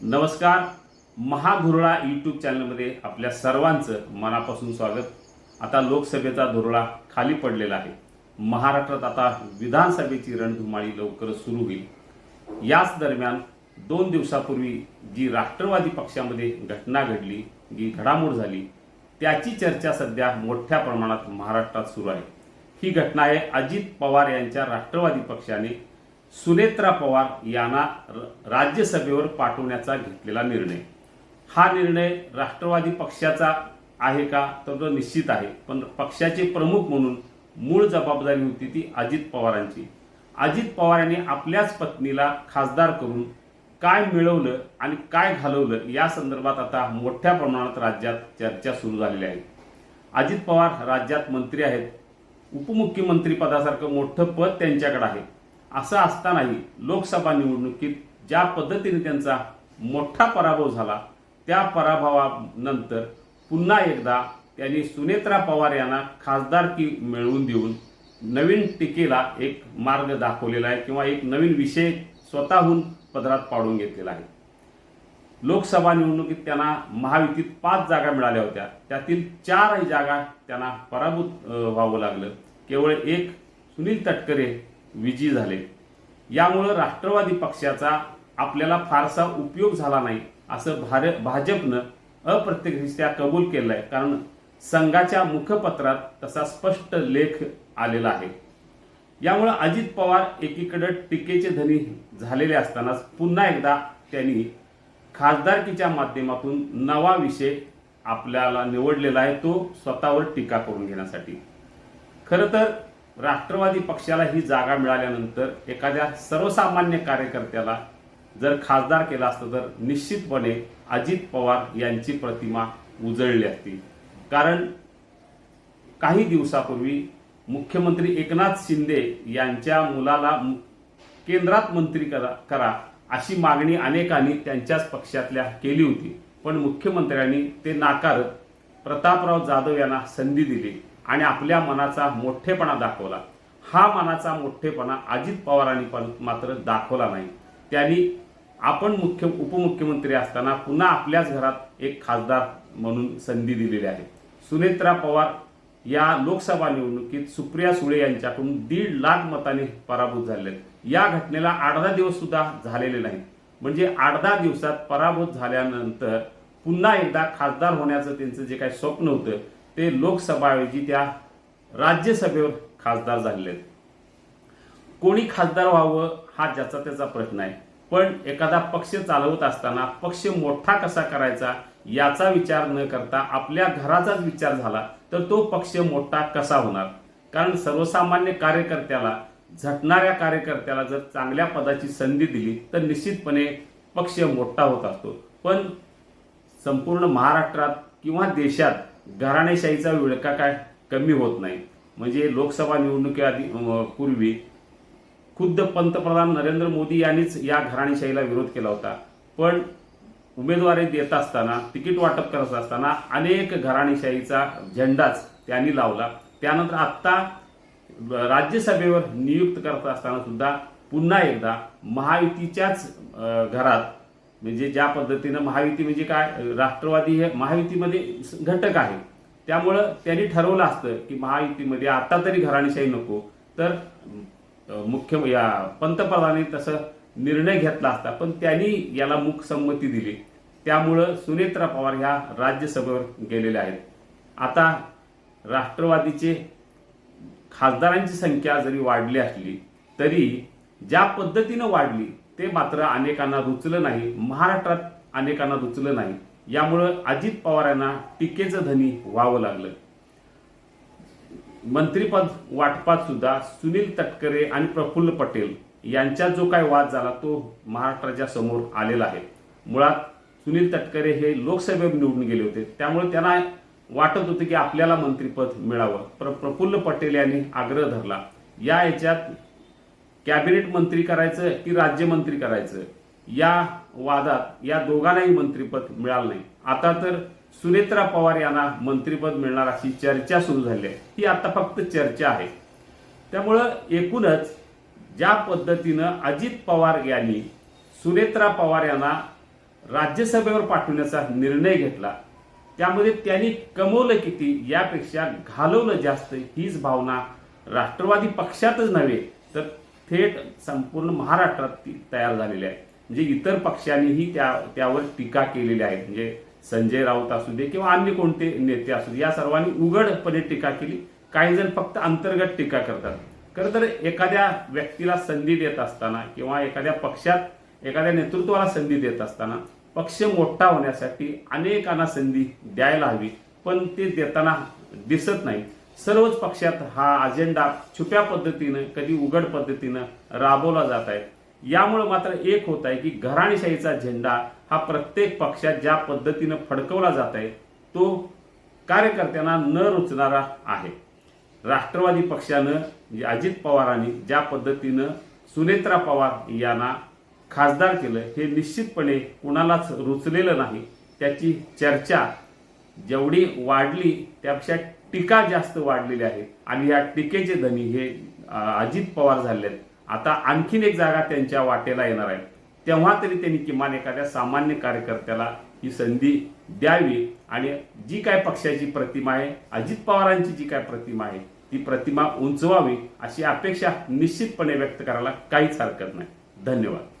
नमस्कार. महाधुरळा यूट्यूब चॅनलमध्ये आपल्या सर्वांचं मनापासून स्वागत. आता लोकसभेचा धुरळा खाली पडलेला आहे. महाराष्ट्रात आता विधानसभेची रणधुमाळी लवकरच सुरू होईल. याच दरम्यान दोन दिवसापूर्वी जी राष्ट्रवादी पक्षामध्ये घटना घडली जी घडामोड झाली त्याची चर्चा सध्या मोठ्या प्रमाणात महाराष्ट्रात सुरू आहे. ही घटना आहे अजित पवार यांच्या राष्ट्रवादी पक्षाने सुनेत्रा पवार यांना राज्यसभेवर पाठवण्याचा घेतलेला निर्णय. हा निर्णय राष्ट्रवादी पक्षाचा आहे का तर तो निश्चित आहे. पण पक्षाचे प्रमुख म्हणून मूळ जबाबदारी होती ती अजित पवारांची. अजित पवार यांनी आपल्याच पत्नीला खासदार करून काय मिळवलं आणि काय घालवलं या संदर्भात आता मोठ्या प्रमाणात राज्यात चर्चा सुरू झालेली आहे. अजित पवार राज्यात मंत्री आहेत. उपमुख्यमंत्री पदासारखं मोठं पद त्यांच्याकडे आहे. असं असतानाही लोकसभा निवडणुकीत ज्या पद्धतीने त्यांचा मोठा पराभव झाला त्या पराभवानंतर पुन्हा एकदा त्यांनी सुनेत्रा पवार यांना खासदारकी मिळवून देऊन नवीन टीकेला एक मार्ग दाखवलेला आहे किंवा एक नवीन विषय स्वतःहून पदरात पाडून घेतलेला आहे. लोकसभा निवडणुकीत त्यांना महायुतीत पाच जागा मिळाल्या होत्या. त्यातील चारही जागा त्यांना पराभूत व्हावं लागलं. केवळ एक सुनील तटकरे विजयी झाले. यामुळं राष्ट्रवादी पक्षाचा आपल्याला फारसा उपयोग झाला नाही असं भार भाजपनं अप्रत्यक्षरित्या कबूल केलं आहे कारण संघाच्या मुखपत्रात तसा स्पष्ट लेख आलेला आहे. यामुळे अजित पवार एकीकडे टीकेचे धनी झालेले असतानाच पुन्हा एकदा त्यांनी खासदारकीच्या माध्यमातून नवा विषय आपल्याला निवडलेला आहे तो स्वतःवर टीका करून घेण्यासाठी. खरं तर राष्ट्रवादी पक्षाला ही जागा मिळाल्यानंतर एखाद्या सर्वसामान्य कार्यकर्त्याला जर खासदार केला असतं तर निश्चितपणे अजित पवार यांची प्रतिमा उजळली असती. कारण काही दिवसापूर्वी मुख्यमंत्री एकनाथ शिंदे यांच्या मुलाला मु- केंद्रात मंत्री करा करा अशी मागणी अनेकांनी त्यांच्याच पक्षातल्या केली होती. पण मुख्यमंत्र्यांनी ते नाकारत प्रतापराव जाधव यांना संधी दिली. आणि आपल्या मनाचा मोठेपणा दाखवला. हा मनाचा मोठेपणा अजित पवारांनी पण मात्र दाखवला नाही. त्यांनी आपण मुख्य उपमुख्यमंत्री असताना पुन्हा आपल्याच घरात एक खासदार म्हणून संधी दिलेली आहे. सुनेत्रा पवार या लोकसभा निवडणुकीत सुप्रिया सुळे यांच्याकडून दीड लाख मताने पराभूत झाले या घटनेला आठ दहा दिवस सुद्धा झालेले नाही म्हणजे आठ दहा दिवसात पराभूत झाल्यानंतर पुन्हा एकदा खासदार होण्याचं त्यांचं जे काही स्वप्न होतं ते लोकसभाऐवजी त्या राज्यसभेवर खासदार झालेले आहेत. कोणी खासदार व्हावं हा ज्याचा त्याचा प्रश्न आहे. पण एखादा पक्ष चालवत असताना पक्ष मोठा कसा करायचा याचा विचार न करता आपल्या घराचाच विचार झाला तर तो पक्ष मोठा कसा होणार? कारण सर्वसामान्य कार्यकर्त्याला झटणाऱ्या कार्यकर्त्याला जर चांगल्या पदाची संधी दिली तर निश्चितपणे पक्ष मोठा होत असतो. पण संपूर्ण महाराष्ट्रात किंवा देशात घराणेशाहीचा विळका काय? कमी होत नाही. म्हणजे लोकसभा निवडणुकीआधी पूर्वी खुद्द पंतप्रधान नरेंद्र मोदी यांनीच या घराणेशाहीला विरोध केला होता. पण उमेदवारी देत असताना तिकीट वाटप करत असताना अनेक घराणेशाहीचा झेंडाच त्यांनी लावला. त्यानंतर आत्ता राज्यसभेवर नियुक्त करत असताना सुद्धा पुन्हा एकदा महायुतीच्याच घरात म्हणजे ज्या पद्धतीनं महायुती म्हणजे काय राष्ट्रवादी हे महायुतीमध्ये घटक आहे. त्यामुळं त्यांनी ठरवलं असतं की महायुतीमध्ये आता तरी घराणेशाही नको. तर मुख्य या पंतप्रधानांनी तसं निर्णय घेतला असता पण त्यांनी याला मुख संमती दिली. त्यामुळं सुनेत्रा पवार ह्या राज्यसभेवर गेलेल्या आहेत. आता राष्ट्रवादीचे खासदारांची संख्या जरी वाढली असली तरी ज्या पद्धतीनं वाढली ते मात्र अनेकांना रुचलं नाही. महाराष्ट्रात अनेकांना रुचलं नाही. यामुळं अजित पवार यांना टीकेचं धनी व्हावं लागलं. मंत्रीपद वाटपात सुद्धा सुनील तटकरे आणि प्रफुल्ल पटेल यांच्यात जो काही वाद झाला तो महाराष्ट्राच्या समोर आलेला आहे. मुळात सुनील तटकरे हे लोकसभेवर निवडून गेले होते. त्यामुळे त्यांना वाटत होतं की आपल्याला मंत्रीपद मिळावं. प्र प्रफुल्ल पटेल यांनी आग्रह धरला. या याच्यात कॅबिनेट मंत्री करायचं की राज्यमंत्री करायचं? या वादात या दोघांनाही मंत्रीपद मिळालं नाही. आता तर सुनेत्रा पवार यांना मंत्रीपद मिळणार अशी चर्चा सुरू झाली आहे. ही आता फक्त चर्चा आहे. त्यामुळं एकूणच ज्या पद्धतीनं अजित पवार यांनी सुनेत्रा पवार यांना राज्यसभेवर पाठवण्याचा निर्णय घेतला त्यामध्ये त्यांनी कमवलं किती यापेक्षा घालवलं जास्त हीच भावना राष्ट्रवादी पक्षातच नव्हे तर थेट संपूर्ण महाराष्ट्रात तयार झालेली आहे. म्हणजे इतर पक्षांनीही त्या त्यावर टीका केलेली आहे. म्हणजे संजय राऊत असू दे किंवा अन्य कोणते नेते असू दे या सर्वांनी उघडपणे टीका केली. काही जण फक्त अंतर्गत टीका करतात. खरं तर एखाद्या व्यक्तीला संधी देत असताना किंवा एखाद्या पक्षात एखाद्या नेतृत्वाला संधी देत असताना पक्ष मोठा होण्यासाठी अनेकांना संधी द्यायला हवी. पण ते देताना दिसत नाही सर्वच पक्षात हा अजेंडा छुप्या पद्धतीनं कधी उघड पद्धतीनं राबवला जात आहे. यामुळे मात्र एक होत आहे की घराणेशाहीचा झेंडा हा प्रत्येक पक्षात ज्या पद्धतीनं फडकवला जात आहे तो कार्यकर्त्यांना न रुचणारा आहे. राष्ट्रवादी पक्षानं म्हणजे अजित पवारांनी ज्या पद्धतीनं सुनेत्रा पवार यांना खासदार केलं हे निश्चितपणे कुणालाच रुचलेलं नाही. त्याची चर्चा जेवढी वाढली त्यापेक्षा टीका जास्त वाढलेली आहे. आणि या टीकेचे धनी हे अजित पवार झाले आहेत. आता आणखीन एक जागा त्यांच्या वाटेला येणार आहे. तेव्हा तरी त्यांनी किमान एखाद्या सामान्य कार्यकर्त्याला ही संधी द्यावी. आणि जी काय पक्षाची प्रतिमा आहे अजित पवारांची जी काय प्रतिमा आहे ती प्रतिमा उंचवावी अशी अपेक्षा निश्चितपणे व्यक्त करायला काहीच हरकत नाही. धन्यवाद.